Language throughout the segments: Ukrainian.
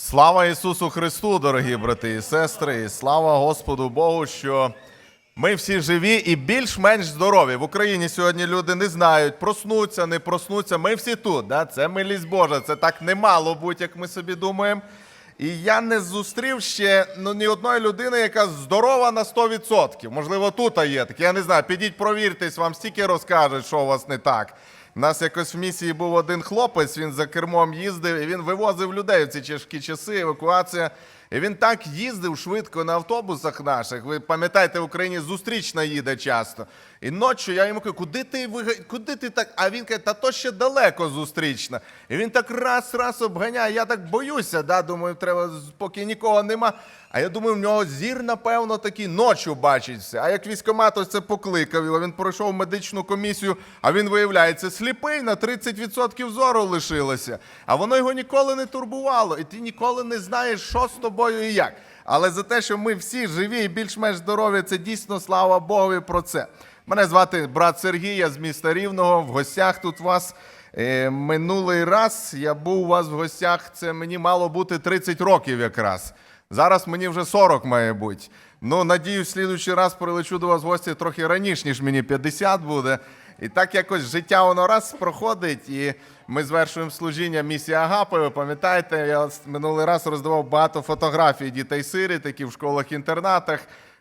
Слава Ісусу Христу, дорогі брати і сестри, і слава Господу Богу, що ми всі живі і більш-менш здорові. В Україні сьогодні люди не знають, проснуться, не проснуться. Ми всі тут. Да? Це милість Божа. Це так не мало бути, як ми собі думаємо. І я не зустрів ще ну, ні одної людини, яка здорова на 100%. Можливо, тут є таке. Я не знаю. Підіть, провіртесь, вам стільки розкажуть, що у вас не так. У нас якось в місії був один хлопець, він за кермом їздив, і він вивозив людей у ці тяжкі часи, евакуація. І він так їздив швидко на автобусах наших. Ви пам'ятаєте, в Україні зустрічна їде часто. І ночі я йому кажу, куди ти куди ти так? А він каже, та то ще далеко зустрічна. І він так раз, раз обганяє. Я так боюся, да? думаю, треба, поки нікого нема. А я думаю, в нього зір, напевно, такий ночі бачить все. А як військомат ось це покликав його, він пройшов медичну комісію, а він виявляється сліпий, на 30% зору лишилося. А воно його ніколи не турбувало. І ти ніколи не знаєш, що з тобою і як. Але за те, що ми всі живі і більш-менш здорові, це дійсно слава Богу про це. Мене звати брат Сергій, я з міста Рівного. В гостях тут вас. Е, минулий раз я був у вас в гостях. Це мені мало бути 30 років якраз. Зараз мені вже 40 має бути. Ну, надіюсь, в слідуючий раз прилечу до вас в гості трохи раніше, ніж мені 50 буде. І так якось життя воно раз проходить, і ми звершуємо служіння місії Агапи. Ви пам'ятаєте, я минулий раз роздавав багато фотографій дітей сиріт, які в школах-інтернатах.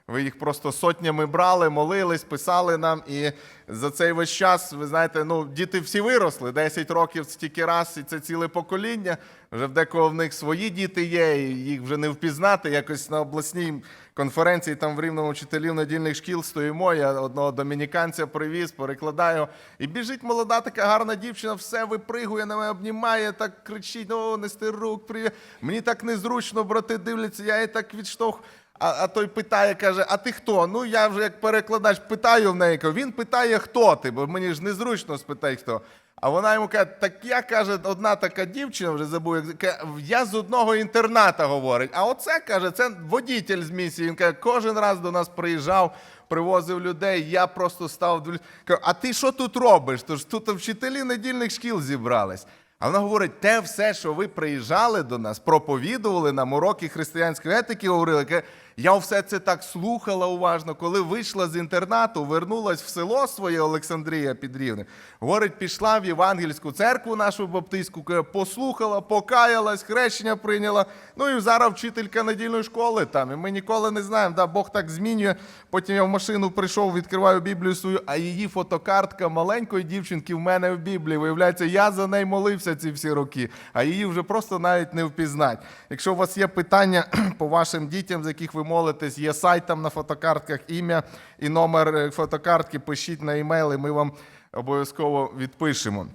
Ви їх просто сотнями брали, молились, писали нам. І за цей весь час, ви знаєте, ну діти всі виросли. 10 років стільки раз, і це ціле покоління. Вже в декого в них свої діти є, і їх вже не впізнати. Якось на обласній конференції там в рівному вчителів недільних шкіл стоїмо. Я одного домініканця привіз, перекладаю. І біжить молода така гарна дівчина, все випригує на мене, обнімає, так кричить: о, нести рук, привіт. Мені так незручно, брати дивляться, я її так відштовх. А, а той питає, каже: А ти хто? Ну я вже як перекладач питаю в неї. Він питає, хто ти, бо мені ж незручно спитати хто. А вона йому каже: так я каже, одна така дівчина вже забув, я з одного інтерната говорить. А оце каже, це водітель з місії. Він каже, кожен раз до нас приїжджав, привозив людей. Я просто став дивлюсь. А ти що тут робиш? Тож тут вчителі недільних шкіл зібрались. А вона говорить: те все, що ви приїжджали до нас, проповідували нам уроки християнської етики, говорили. каже, Я все це так слухала уважно, коли вийшла з інтернату, вернулась в село своє Олександрія під Рівнем. Говорить, пішла в Євангельську церкву нашу баптистську, послухала, покаялась, хрещення прийняла. Ну і зараз вчителька недільної школи там. І ми ніколи не знаємо, да, Бог так змінює. Потім я в машину прийшов, відкриваю Біблію свою, а її фотокартка маленької дівчинки в мене в Біблії. Виявляється, я за неї молився ці всі роки, а її вже просто навіть не впізнать. Якщо у вас є питання по вашим дітям, з яких ви молитесь, є сайт там на фотокартках, ім'я і номер е, фотокартки, пишіть на емейл, і ми вам обов'язково відпишемо.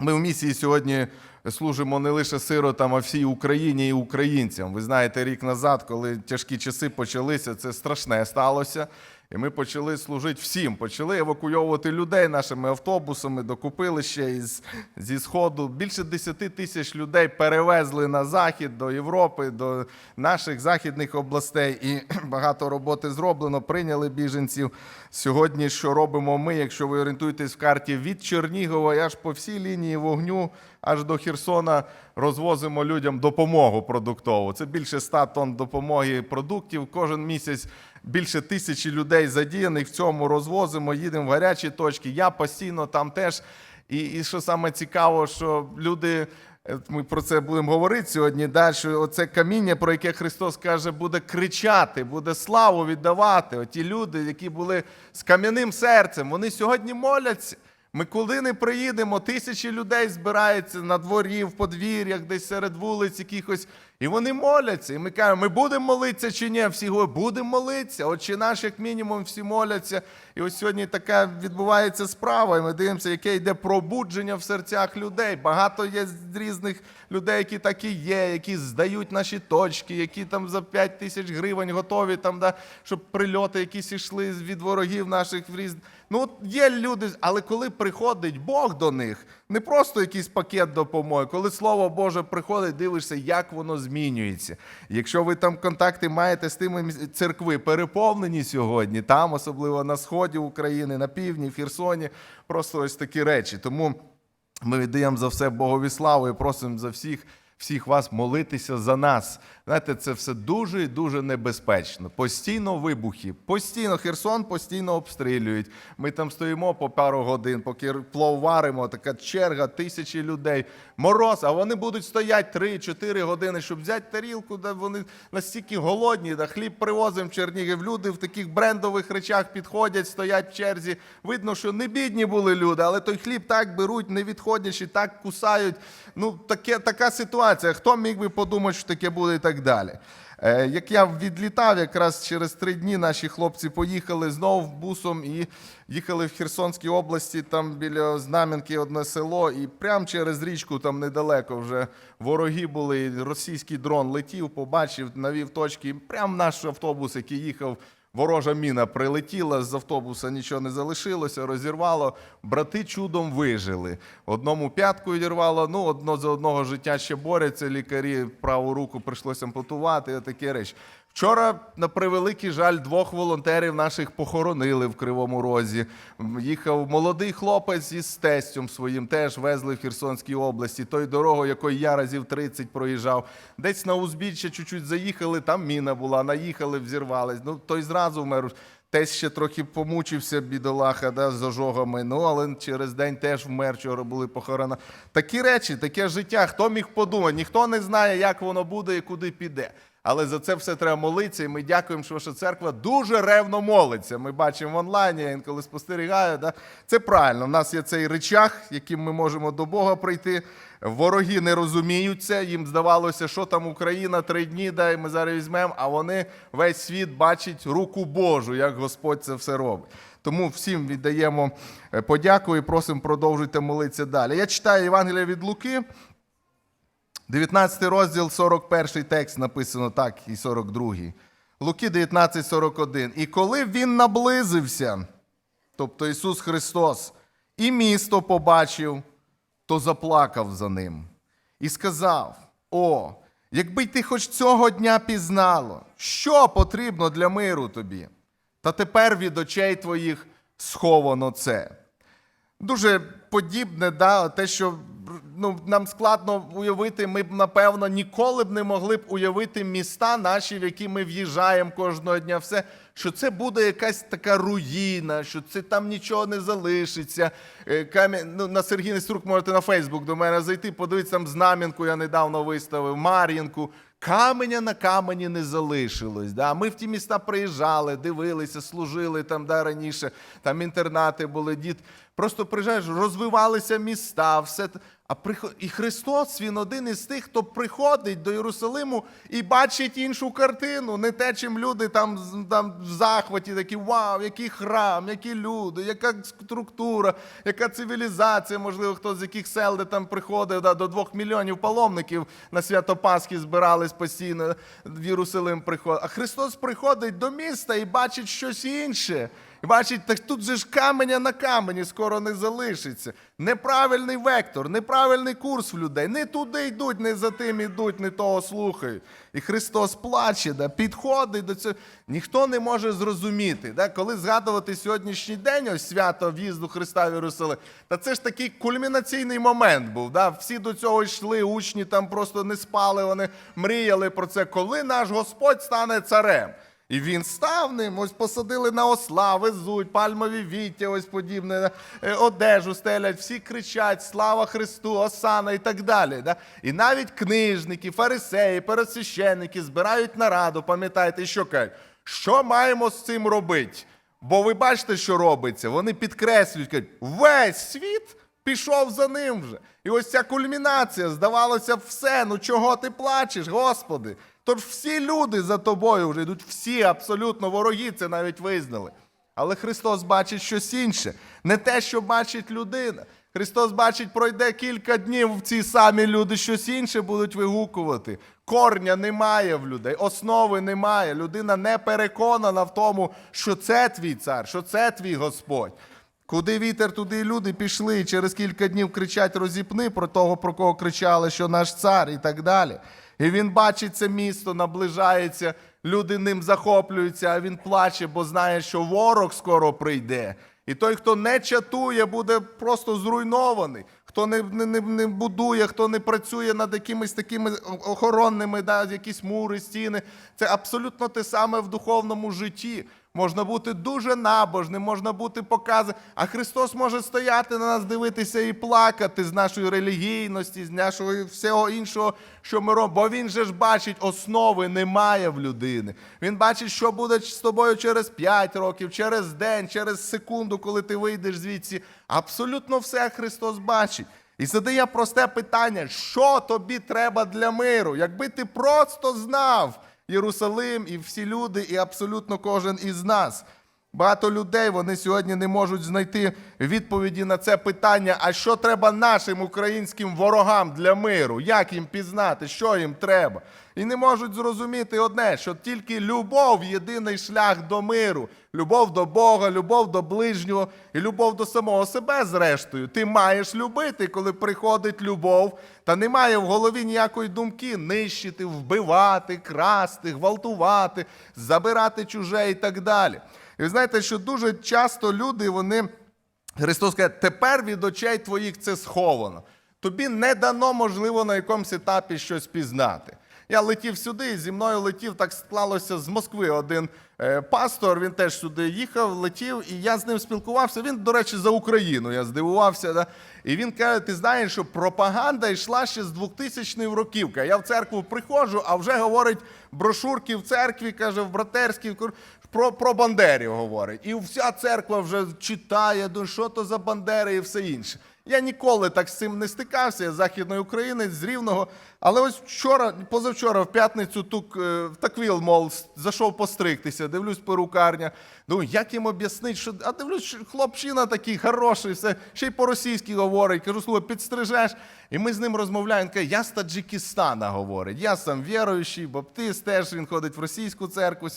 Ми в місії сьогодні служимо не лише сиротам, а всій Україні і українцям. Ви знаєте, рік назад, коли тяжкі часи почалися, це страшне сталося. І ми почали служити всім. Почали евакуйовувати людей нашими автобусами, докупили ще із, зі Сходу. Більше 10 тисяч людей перевезли на захід до Європи, до наших західних областей. І багато роботи зроблено. Прийняли біженців. Сьогодні що робимо ми, якщо ви орієнтуєтесь в карті від Чернігова аж по всій лінії вогню, аж до Херсона розвозимо людям допомогу продуктову. Це більше 100 тонн допомоги продуктів. Кожен місяць більше тисячі людей задіяних в цьому розвозимо, їдемо в гарячі точки. Я постійно там теж. І, і що саме цікаво, що люди. е, Ми про це будемо говорити сьогодні. Далі оце каміння, про яке Христос каже, буде кричати, буде славу віддавати. Оті люди, які були з кам'яним серцем, вони сьогодні моляться. Ми коли не приїдемо, тисячі людей збираються на дворі, в подвір'ях, десь серед вулиць якихось, і вони моляться. І ми кажемо, ми будемо молитися чи ні? Всі говорять, будемо молитися. Отче наш, як мінімум, всі моляться. І ось сьогодні така відбувається справа, і ми дивимося, яке йде пробудження в серцях людей. Багато є різних людей, які такі є, які здають наші точки, які там за 5 тисяч гривень готові, там, да, щоб прильоти якісь йшли від ворогів наших в різ... Ну, от є люди, але коли приходить Бог до них, не просто якийсь пакет допомоги, коли Слово Боже приходить, дивишся, як воно змінюється. Якщо ви там контакти маєте з тими церкви, переповнені сьогодні, там, особливо на сході України, на півдні, Херсоні, просто ось такі речі. Тому ми віддаємо за все Богові славу і просимо за всіх всіх вас молитися за нас. Знаєте, це все дуже і дуже небезпечно. Постійно вибухи, постійно Херсон постійно обстрілюють. Ми там стоїмо по пару годин, поки плов варимо, така черга, тисячі людей. Мороз, а вони будуть стояти 3-4 години, щоб взяти тарілку, де вони настільки голодні, да хліб привозимо в Чернігів. Люди в таких брендових речах підходять, стоять в черзі. Видно, що не бідні були люди, але той хліб так беруть, не відходячи, так кусають. Ну, таке, така ситуація. Хто міг би подумати, що таке буде так далі. Е, Як я відлітав, якраз через три дні наші хлопці поїхали знову бусом і їхали в Херсонській області, там біля Знам'янки одне село, і прямо через річку, там недалеко вже вороги були. Російський дрон летів, побачив, навів точки. і Прямо наш автобус, який їхав. Ворожа міна прилетіла з автобуса, нічого не залишилося, розірвало. Брати чудом вижили. Одному п'ятку відірвало, ну одно за одного життя ще борються. Лікарі праву руку прийшлося ампутувати. Такі речі. Вчора, на превеликий жаль, двох волонтерів наших похоронили в Кривому Розі. Їхав молодий хлопець із тестем своїм, теж везли в Херсонській області. Той дорогою, якою я разів 30 проїжджав. Десь на узбіччя чуть-чуть заїхали, там міна була, наїхали, взірвались. Ну, той зразу вмер. Тесть ще трохи помучився, бідолаха, да, з ожогами. Ну, але через день теж вмер, вчора були похорона. Такі речі, таке життя. Хто міг подумати? Ніхто не знає, як воно буде і куди піде. Але за це все треба молитися, і ми дякуємо, що ваша церква дуже ревно молиться. Ми бачимо в онлайні, я інколи спостерігаю. Да? Це правильно. У нас є цей речах, яким ми можемо до Бога прийти. Вороги не розуміють це. Їм здавалося, що там Україна три дні, да, і ми зараз візьмемо, а вони весь світ бачать руку Божу, як Господь це все робить. Тому всім віддаємо е, подяку і просимо продовжуйте молитися далі. Я читаю Євангелія від Луки. 19 розділ, 41 текст написано так, і 42. Луки 19, 41. І коли він наблизився, тобто Ісус Христос, і місто побачив, то заплакав за ним. І сказав: О, якби ти хоч цього дня пізнало, що потрібно для миру тобі, та тепер від очей твоїх сховано це. Дуже подібне, да, те, що ну, нам складно уявити, ми б, напевно, ніколи б не могли б уявити міста наші, в які ми в'їжджаємо кожного дня, все, що це буде якась така руїна, що це там нічого не залишиться. Е, Кам'я... Ну, на Сергій Неструк можете на Фейсбук до мене зайти, подивитися там знам'янку, я недавно виставив, Мар'їнку. Каменя на камені не залишилось. Да? Ми в ті міста приїжджали, дивилися, служили там да, раніше, там інтернати були, дід. Просто приїжджаєш, розвивалися міста, все. А. І Христос, Він один із тих, хто приходить до Єрусалиму і бачить іншу картину. Не те, чим люди там, там в захваті такі, вау, який храм, які люди, яка структура, яка цивілізація, можливо, хто з яких сел, де там приходив да, до двох мільйонів паломників на свято Пасхи збирались постійно в Єрусалим приходить. А Христос приходить до міста і бачить щось інше. Бачить, так тут же ж каменя на камені скоро не залишиться. Неправильний вектор, неправильний курс в людей. Не туди йдуть, не за тим йдуть, не того слухають. І Христос плаче, да, підходить до цього. Ніхто не може зрозуміти. Да, коли згадувати сьогоднішній день, ось свято в'їзду Христа в Єрусалим, та це ж такий кульмінаційний момент був. Да? Всі до цього йшли, учні там просто не спали, вони мріяли про це, коли наш Господь стане царем. І він став ним, ось посадили на осла, везуть, пальмові віття, ось подібне, е, одежу стелять, всі кричать, слава Христу, Осана і так далі. Да? І навіть книжники, фарисеї, пересвященники збирають нараду, пам'ятаєте, що кажуть, що маємо з цим робити? Бо ви бачите, що робиться. Вони підкреслюють, кажуть, весь світ пішов за ним вже. І ось ця кульмінація, здавалося, все. Ну чого ти плачеш, Господи? Тож всі люди за тобою вже йдуть, всі абсолютно вороги це навіть визнали. Але Христос бачить щось інше, не те, що бачить людина. Христос бачить, пройде кілька днів, ці самі люди щось інше будуть вигукувати. Корня немає в людей, основи немає. Людина не переконана в тому, що це твій цар, що це твій Господь. Куди вітер, туди люди пішли, і через кілька днів кричать розіпни про того, про кого кричали, що наш цар, і так далі. І він бачить це місто, наближається, люди ним захоплюються, а він плаче, бо знає, що ворог скоро прийде. І той, хто не чатує, буде просто зруйнований. Хто не, не, не будує, хто не працює над якимись такими охоронними, да, якісь мури, стіни. Це абсолютно те саме в духовному житті. Можна бути дуже набожним, можна бути покази. А Христос може стояти на нас, дивитися і плакати з нашої релігійності, з нашого всього іншого, що ми робимо. Бо він же ж бачить, основи немає в людини. Він бачить, що буде з тобою через 5 років, через день, через секунду, коли ти вийдеш звідси. Абсолютно все Христос бачить. І задає просте питання: що тобі треба для миру? Якби ти просто знав. Єрусалим і всі люди, і абсолютно кожен із нас. Багато людей вони сьогодні не можуть знайти відповіді на це питання. А що треба нашим українським ворогам для миру? Як їм пізнати, що їм треба? І не можуть зрозуміти одне, що тільки любов єдиний шлях до миру. Любов до Бога, любов до ближнього і любов до самого себе, зрештою. Ти маєш любити, коли приходить любов, та немає в голові ніякої думки нищити, вбивати, красти, гвалтувати, забирати чуже і так далі. І ви знаєте, що дуже часто люди, вони, Христос каже, тепер від очей твоїх це сховано. Тобі не дано, можливо, на якомусь етапі щось пізнати. Я летів сюди, і зі мною летів, так склалося з Москви один пастор. Він теж сюди їхав, летів, і я з ним спілкувався. Він, до речі, за Україну. Я здивувався. Да? І він каже: ти знаєш, що пропаганда йшла ще з 2000-х років. Я в церкву приходжу, а вже говорить брошурки в церкві, каже, в братерській. Про, про бандерів говорить. І вся церква вже читає, ну що то за бандери і все інше. Я ніколи так з цим не стикався, я західної України, з Рівного. Але ось вчора, позавчора, в п'ятницю, тук е, в таквіл, мол, зайшов постригтися, дивлюсь перукарня. Думаю, як їм об'яснити, що. А дивлюсь, хлопчина такий хороший, все, ще й по-російськи говорить. Кажу, слухай, підстрижеш. І ми з ним розмовляємо. Каже, я з Таджикистана говорить. Я сам віруючий, баптист, теж він ходить в російську церкву.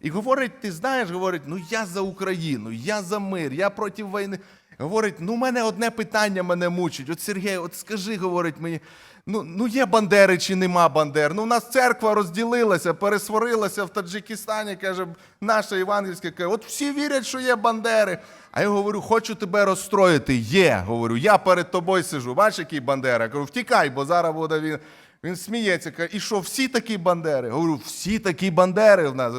І говорить, ти знаєш, говорить, ну я за Україну, я за мир, я проти війни. Говорить, ну, у мене одне питання мене мучить. От Сергій, от скажи, говорить мені, ну, ну є бандери чи нема бандер? Ну, у нас церква розділилася, пересварилася в Таджикистані, каже, наша євангельська, каже, от всі вірять, що є бандери. А я говорю, хочу тебе розстроїти. Є. Говорю, я перед тобою сижу. Бачиш, який бандера? Я кажу, втікай, бо зараз буде він. Він сміється, каже, і що, всі такі бандери? Говорю, всі такі бандери в нас.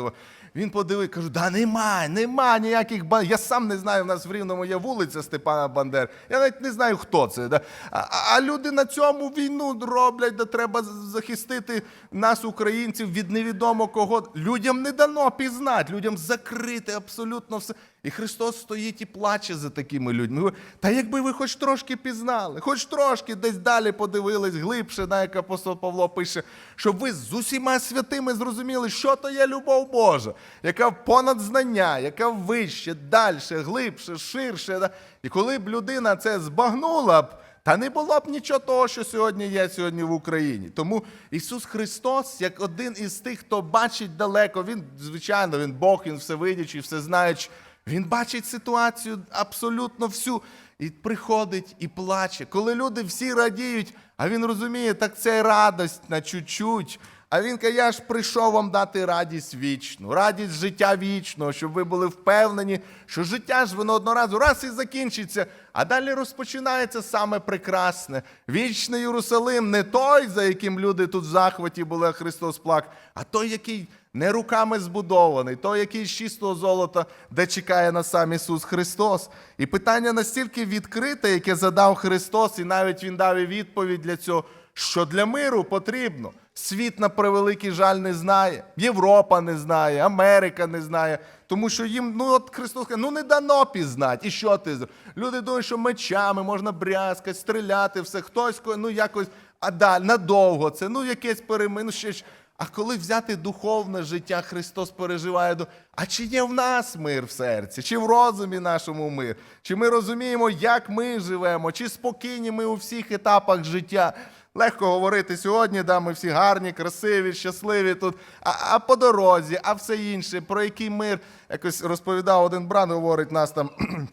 Він подивив, кажу, да нема, нема ніяких бандер. Я сам не знаю, в нас в Рівному є вулиця Степана Бандер. Я навіть не знаю, хто це. Да? А, а люди на цьому війну роблять, де треба захистити нас, українців, від невідомо кого. Людям не дано пізнати, людям закрити абсолютно все. І Христос стоїть і плаче за такими людьми. Та якби ви хоч трошки пізнали, хоч трошки десь далі подивились, глибше, на як апостол Павло пише, щоб ви з усіма святими зрозуміли, що то є любов Божа, яка понад знання, яка вище, далі, глибше, ширше. І коли б людина це збагнула б, та не було б нічого того, що сьогодні є сьогодні в Україні. Тому Ісус Христос, як один із тих, хто бачить далеко, Він, звичайно, Він Бог, Він всевидячий, всезнаючий, він бачить ситуацію абсолютно всю і приходить і плаче. Коли люди всі радіють, а він розуміє, так це радость на чуть-чуть. А він каже, я ж прийшов вам дати радість вічну, радість життя вічного, щоб ви були впевнені, що життя ж воно одноразу раз і закінчиться, а далі розпочинається саме прекрасне. Вічний Єрусалим, не той, за яким люди тут в захваті були, а Христос плак, а той, який не руками збудований, той, який з чистого золота, де чекає на сам Ісус Христос. І питання настільки відкрите, яке задав Христос, і навіть Він дав і відповідь для цього, що для миру потрібно. Світ на превеликий жаль не знає, Європа не знає, Америка не знає. Тому що їм, ну от Христос каже, ну не дано пізнати. І що ти? Люди думають, що мечами можна брязкати, стріляти, все. Хтось ну якось, а далі надовго це, ну якесь перемин, ну ще ж. А коли взяти духовне життя, Христос переживає. А чи є в нас мир в серці, чи в розумі нашому мир? Чи ми розуміємо, як ми живемо, чи спокійні ми у всіх етапах життя? Легко говорити сьогодні, да, ми всі гарні, красиві, щасливі тут. А, а по дорозі, а все інше, про який мир якось розповідав один брат, говорить нас там.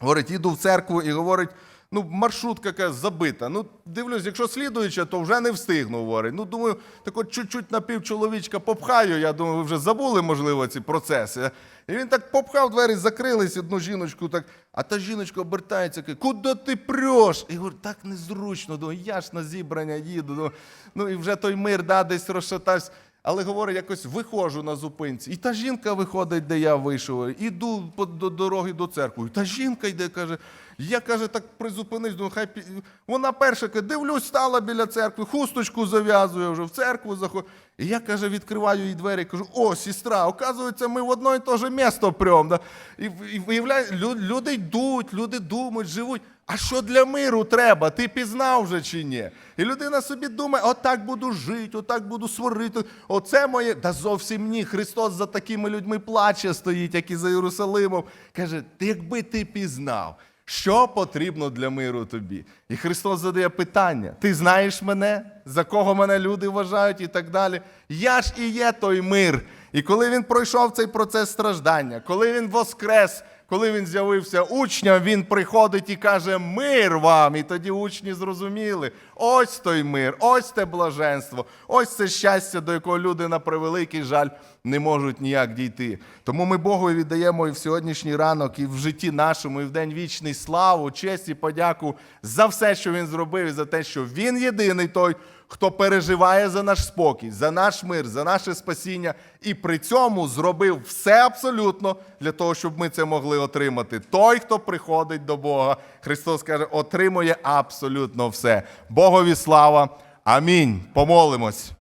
Говорить, їду в церкву і говорить, Ну, маршрутка каже, забита. Ну, дивлюсь, якщо слідуюча, то вже не встигну, говорить. Ну, думаю, так от чуть-чуть на півчоловічка попхаю. Я думаю, ви вже забули, можливо, ці процеси. І він так попхав, двері закрились, одну жіночку так, а та жіночка обертається, каже, куди ти преш? І говорю, так незручно, думаю, я ж на зібрання їду. Ну і вже той мир да, десь розшатався. Але говорю, якось виходжу на зупинці. І та жінка виходить, де я вийшов. Іду до дороги до церкви. Та жінка йде, каже. Я каже, так призупинись, думаю, хай пі... вона перша каже, дивлюсь, стала біля церкви, хусточку зав'язує вже в церкву заходить. І я каже, відкриваю їй двері, кажу: о, сестра, оказується, ми в одно і те же місто прям. Да? І, і виявляє, люди йдуть, люди думають, живуть. А що для миру треба? Ти пізнав вже чи ні? І людина собі думає, отак буду жити, отак буду сварити. Оце моє. Да зовсім ні. Христос за такими людьми плаче стоїть, як і за Єрусалимом. Каже, якби ти пізнав, що потрібно для миру тобі? І Христос задає питання: ти знаєш мене, за кого мене люди вважають і так далі. Я ж і є той мир. І коли він пройшов цей процес страждання, коли він воскрес, коли він з'явився учням, він приходить і каже: Мир вам! І тоді учні зрозуміли: ось той мир, ось те блаженство, ось це щастя, до якого люди на превеликий жаль не можуть ніяк дійти. Тому ми Богу віддаємо і в сьогоднішній ранок, і в житті нашому, і в день вічний славу, честь і подяку за все, що він зробив, і за те, що він єдиний той, хто переживає за наш спокій, за наш мир, за наше спасіння, і при цьому зробив все абсолютно для того, щоб ми це могли отримати. Той, хто приходить до Бога, Христос каже, отримує абсолютно все. Богові слава. Амінь. Помолимось.